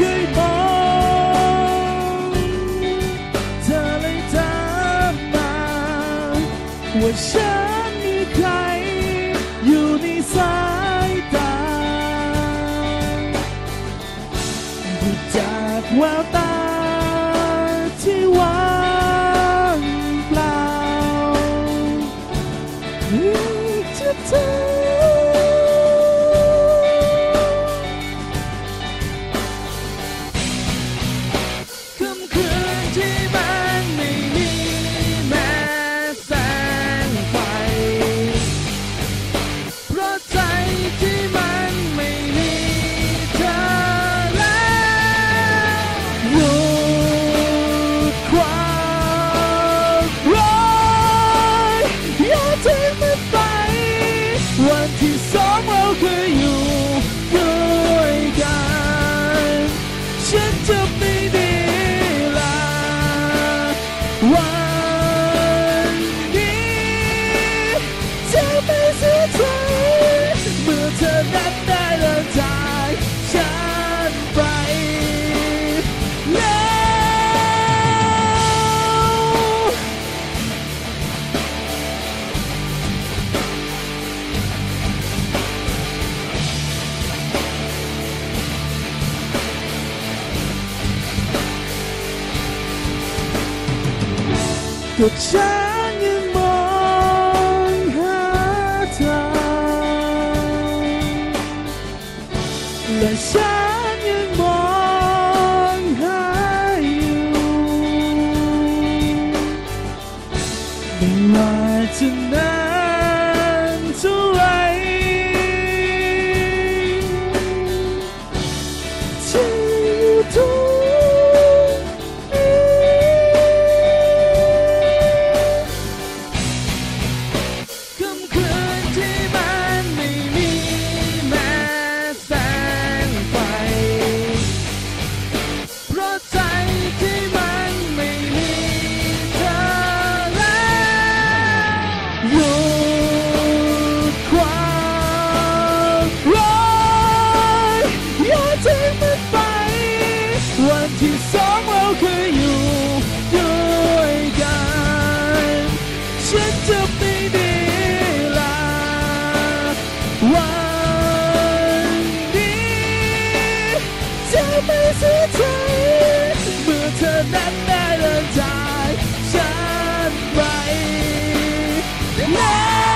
เคยมองเธอเลยถามมาว่าฉันมีใคร อยู่ในสายตาดูจากแววตา Why? Cuộc trả những mong hát thà Lời xa những mong hãy yêu. Mình mãi tonight สุดใจเมื่อเธอนั้นได้เลินจากฉันไปแล้ว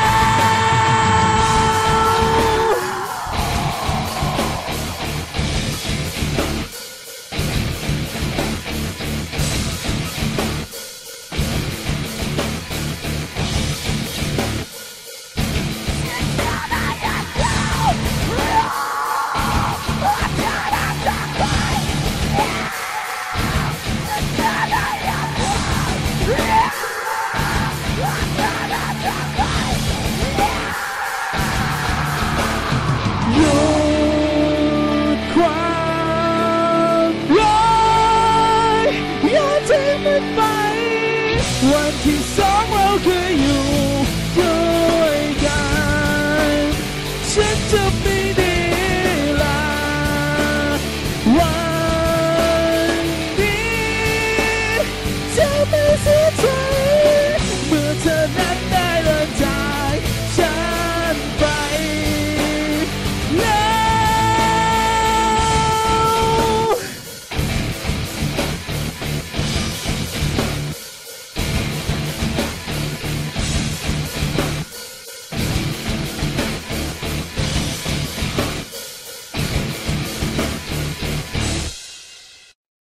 问题总有佢要改間，趁著。